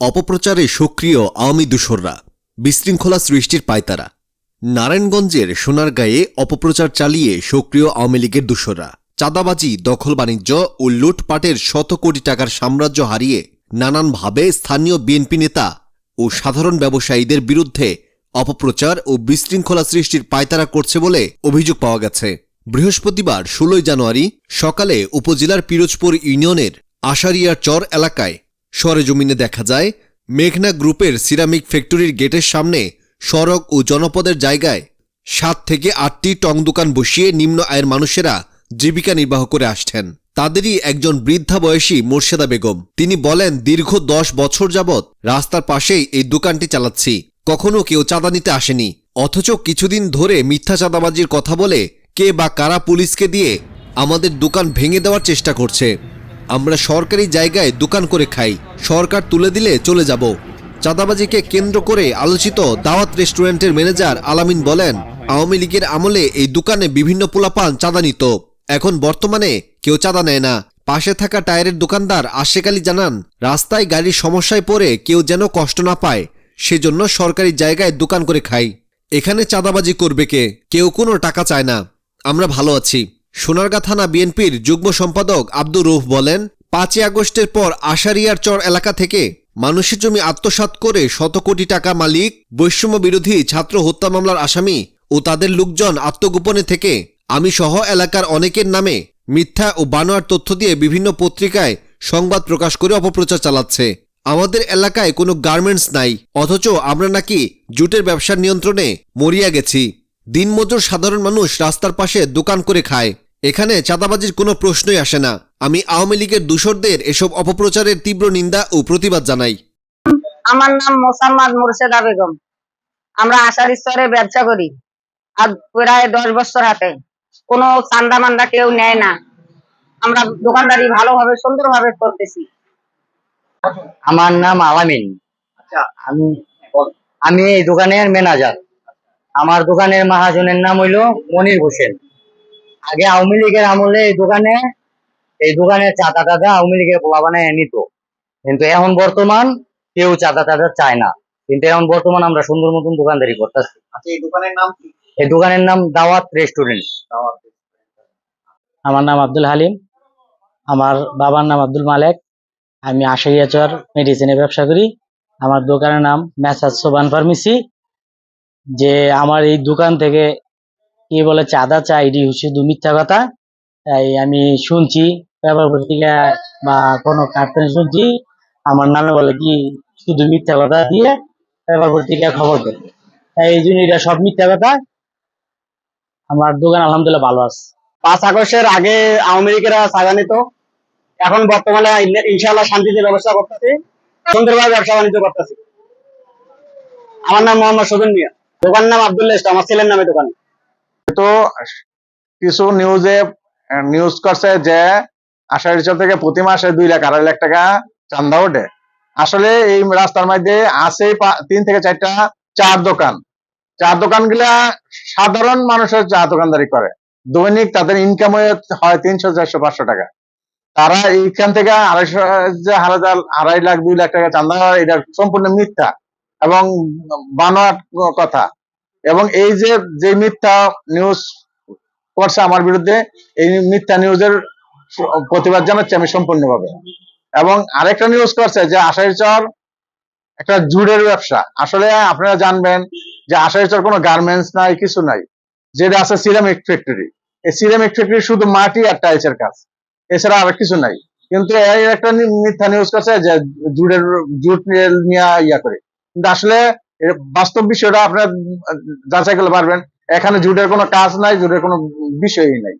অপপ্রচারে সক্রিয় আওয়ামী দূষররা। বিশৃঙ্খলা সৃষ্টির পায়তারা। নারায়ণগঞ্জের সোনারগাঁয়ে অপপ্রচার চালিয়ে সক্রিয় আওয়ামী লীগের দূষররা। চাঁদাবাজি, দখল বাণিজ্য ও লুটপাটের শত কোটি টাকার সাম্রাজ্য হারিয়ে নানানভাবে স্থানীয় বিএনপি নেতা ও সাধারণ ব্যবসায়ীদের বিরুদ্ধে অপপ্রচার ও বিশৃঙ্খলা সৃষ্টির পায়তারা করছে বলে অভিযোগ পাওয়া গেছে। বৃহস্পতিবার ষোলোই জানুয়ারি সকালে উপজেলার পিরোজপুর ইউনিয়নের আশারিয়ার চর এলাকায় সরেজমিনে দেখা যায়, মেঘনা গ্রুপের সিরামিক ফ্যাক্টরির গেটের সামনে সড়ক ও জনপদের জায়গায় সাত থেকে আটটি টং দোকান বসিয়ে নিম্ন আয়ের মানুষেরা জীবিকা নির্বাহ করে আসছেন। তাদেরই একজন বৃদ্ধা বয়সী মোর্শেদা বেগম। তিনি বলেন, দীর্ঘ দশ বছর যাবৎ রাস্তার পাশেই এই দোকানটি চালাচ্ছি। কখনো কেউ চাঁদা নিতে আসেনি। অথচ কিছুদিন ধরে মিথ্যা চাঁদাবাজির কথা বলে কে বা কারা পুলিশকে দিয়ে আমাদের দোকান ভেঙে দেওয়ার চেষ্টা করছে। আমরা সরকারি জায়গায় দোকান করে খাই। সরকার তুলে দিলে চলে যাব। চাঁদাবাজিকে কেন্দ্র করে আলোচিত দাওয়াত রেস্টুরেন্টের ম্যানেজার আলামিন বলেন, আওয়ামী লীগের আমলে এই দোকানে বিভিন্ন পোলাপান চাঁদা নিত। এখন বর্তমানে কেউ চাঁদা নেয় না। পাশে থাকা টায়ারের দোকানদার আশেক আলী জানান, রাস্তায় গাড়ির সমস্যায় পড়ে কেউ যেন কষ্ট না পায়, সেজন্য সরকারি জায়গায় দোকান করে খাই। এখানে চাঁদাবাজি করবে কে? কেউ কোনো টাকা চায় না। আমরা ভালো আছি। সোনারগাঁ থানা বিএনপির যুগ্ম সম্পাদক আব্দুর রৌফ বলেন, পাঁচই আগস্টের পর আশারিয়ার চর এলাকা থেকে মানুষের জমি আত্মসাৎ করে শত কোটি টাকা মালিক, বৈষম্য বিরোধী ছাত্র হত্যা মামলার আসামি ও তাদের লোকজন আত্মগোপনে থেকে আমি সহ এলাকার অনেকের নামে মিথ্যা ও বানোয়ার তথ্য দিয়ে বিভিন্ন পত্রিকায় সংবাদ প্রকাশ করে অপপ্রচার চালাচ্ছে। আমাদের এলাকায় কোনো গার্মেন্টস নাই, অথচ আমরা নাকি জুটের ব্যবসার নিয়ন্ত্রণে মরিয়া গেছি। দিনমজুর সাধারণ মানুষ রাস্তার পাশে দোকান করে খায়। এখানে চাঁদাবাজির কোনো প্রশ্নই আসে না। আমি আওয়ামী লীগের দূষরদের এসব অপপ্রচারের তীব্র নিন্দা ও প্রতিবাদ জানাই। আমার নাম মোসাম্মদ মুর্শেদা বেগম। আমরা আশার স্তরে ব্যবসা করি। আর প্রায় দশ বছর হাতে। কোনো চান্দা মান্দা কেউ নেয় না। আমরা দোকানদারি ভালোভাবে সুন্দরভাবে করতেছি। আমার নাম আলামিন। আমি আমি এই দোকানের ম্যানেজার। আমার দোকানের মহাজনের নাম হইল মনির হোসেন। আগে আওয়ামী লীগের আমলে এই দোকানে এই দোকানে চাঁদা টাদা আওয়ামী লীগের পোলা বানায় নিত। কিন্তু এখন বর্তমান কেউ চাঁদা টাদা চায় না। কিন্তু এখন বর্তমান আমরা সুন্দর মতন দোকানদারি করতেছি। আচ্ছা এই দোকানের নাম কি? এই দোকানের নাম দাওয়াত রেস্টুরেন্ট। আমার নাম আব্দুল হালিম। আমার বাবার নাম আব্দুল মালেক। আমি আশাইয়াচর মেডিসিনের ব্যবসা করি। আমার দোকানের নাম মেসাজ সোবান ফার্মেসি। যে আমার এই দোকান থেকে কি বলে, চাঁদা চাই, এটি শুধু মিথ্যা কথা। তাই আমি শুনছি, পেপার পত্রিকা বা কোনো কার্টুনে শুনছি, আমার নামে বলে কি শুধু মিথ্যা কথা দিয়ে পেপার পত্রিকা খবর দেয়। তাই এই জন্য এটা সব মিথ্যা কথা। আমার দোকান আলহামদুলিল্লাহ ভালো আছে। পাঁচ আগস্টের আগে আওয়ামী লীগেরা সাজা নিত। এখন বর্তমানে ইন- ইনশাআল্লাহ শান্তিতে ব্যবস্থা করতেছি। সুন্দরভাবে ব্যবসা বাণিজ্য করতেছি। আমার নাম মোহাম্মদ সুবিন মিয়া। দোকান নাম আব্দুল্লাহ ইসলাম আমার ছেলের নামে দোকান। তো কিছু নিউজে নিউজ করছে যে রিচার থেকে প্রতি মাসে দুই লাখ, আড়াই লাখ টাকা চান্দা ওঠে। আসলে এই রাস্তার মধ্যে আছে তিন থেকে চারটা চার দোকান। চার দোকানগুলা সাধারণ মানুষের চা দোকানদারি করে। দৈনিক তাদের ইনকাম হয় তিনশো, চারশো, পাঁচশো টাকা। তারা এইখান থেকে আড়াইশো, হাজার, আড়াই লাখ, দুই লাখ টাকা চান্দা হয় এটা সম্পূর্ণ মিথ্যা। এবং বানোয়াট কথা। এবং এই যে যে মিথ্যা নিউজ করছে আমার বিরুদ্ধে, এই মিথ্যা নিউজের প্রতিবাদ জানাচ্ছি আমি সম্পূর্ণভাবে। এবং আরেকটা নিউজ করছে যে আশাই চর একটা জুড়ের ব্যবসা। আসলে আপনারা জানবেন যে আশাই চর কোনো গার্মেন্টস নাই, কিছু নাই। যেটা আছে সিরামিক ফ্যাক্টরি এই সিরামিক ফ্যাক্টরি শুধু মাটি আর টাইলসের কাজ। এছাড়া আর কিছু নাই। কিন্তু এই একটা মিথ্যা নিউজ করছে যে জুড়ের, জুট নিয়ে ইয়া করে। আসলে বাস্তব বিষয়টা আপনার যাচাই করতে পারবেন। এখানে জুটের কোনো কাজ নাই, জুটের কোনো বিষয়ই নাই।